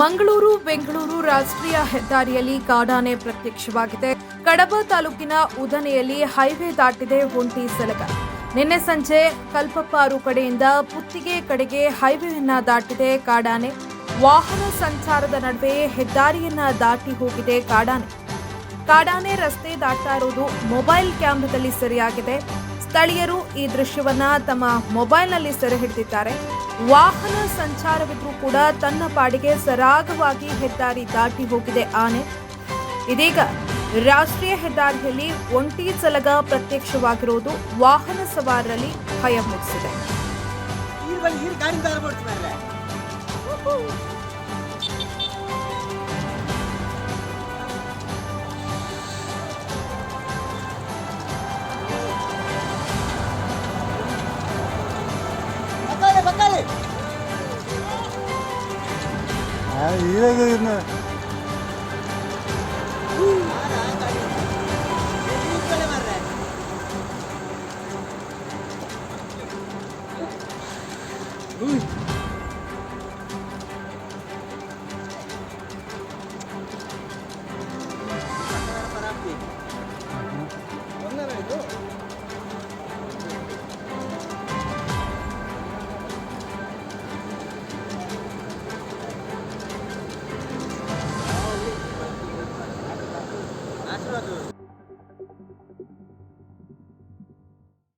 ಮಂಗಳೂರು, ಬೆಂಗಳೂರು ರಾಷ್ಟ್ರೀಯ ಹೆದ್ದಾರಿಯಲ್ಲಿ ಕಾಡಾನೆ ಪ್ರತ್ಯಕ್ಷವಾಗಿದೆ. ಕಡಬ ತಾಲೂಕಿನ ಉದನೆಯಲ್ಲಿ ಹೈವೇ ದಾಟಿದೆ ಒಂಟಿ ಸಲಗ ನಿನ್ನೆ ಸಂಜೆ ಕಲ್ಪಪ್ಪಾರು ಕಡೆಯಿಂದ ಪುತ್ತಿಗೆ ಕಡೆಗೆ ಹೈವೇಯನ್ನ ದಾಟಿದೆ ಕಾಡಾನೆ. ವಾಹನ ಸಂಚಾರದ ನಡುವೆ ಹೆದ್ದಾರಿಯನ್ನ ದಾಟಿ ಹೋಗಿದೆ ಕಾಡಾನೆ. ಕಾಡಾನೆ ರಸ್ತೆ ದಾಟ್ತಾ ಇರೋದು ಮೊಬೈಲ್ ಕ್ಯಾಮ್ರಾದಲ್ಲಿ ಸೆರೆಯಾಗಿದೆ. ಸ್ಥಳೀಯರು ಈ ದೃಶ್ಯವನ್ನ ತಮ್ಮ ಮೊಬೈಲ್ನಲ್ಲಿ ಸೆರೆ ಹಿಡಿದಿದ್ದಾರೆ. ವಾಹನ ಸಂಚಾರವಿದ್ರೂ ಕೂಡ ತನ್ನ ಪಾಡಿಗೆ ಸರಾಗವಾಗಿ ಹೆದ್ದಾರಿ ದಾಟಿ ಹೋಗಿದೆ ಆನೆ. ಇದೀಗ ರಾಷ್ಟ್ರೀಯ ಹೆದ್ದಾರಿಯಲ್ಲಿ ಒಂಟಿ ಸಲಗ ಪ್ರತ್ಯಕ್ಷವಾಗಿರುವುದು ವಾಹನ ಸವಾರರಲ್ಲಿ ಭಯ ಮೂಡಿಸಿದೆ இறகு Thank you. Sıra diyorum.